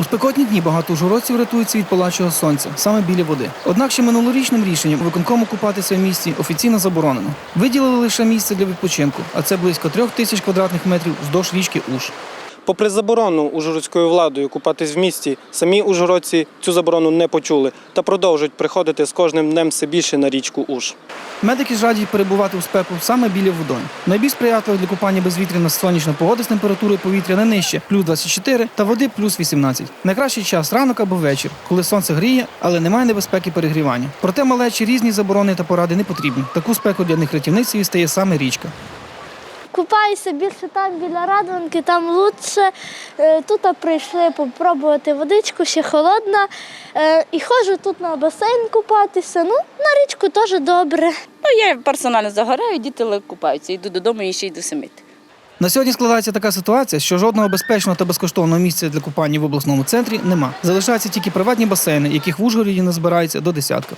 У спекотні дні багато ужгородців рятуються від палачого сонця саме біля води. Однак ще минулорічним рішенням виконкому купатися в місті офіційно заборонено. Виділили лише місце для відпочинку, а це близько трьох тисяч квадратних метрів вздовж річки Уж. Попри заборону ужгородською владою купатись в місті, самі ужгородці цю заборону не почули та продовжують приходити з кожним днем все більше на річку Уж. Медики ж перебувати у спеку саме біля водойм. Найбільш сприятливо для купання безвітряна сонячна погода з температурою повітря не нижче плюс 24 та води плюс 18. Найкращий час ранок або вечір, коли сонце гріє, але немає небезпеки перегрівання. Проте малечі різні заборони та поради не потрібні. Таку спеку для них рятівницею стає саме річка. Купаюся більше там біля Радванки, там лучше. Е, Тут прийшли попробувати водичку, ще холодна. Е, І ходжу тут на басейн купатися. Ну, на річку теж добре. Ну, я персонально загораю, діти купаються. Йду додому і ще йду самити. На сьогодні складається така ситуація, що жодного безпечного та безкоштовного місця для купання в обласному центрі нема. Залишаються тільки приватні басейни, яких в Ужгороді не збирається до десятка.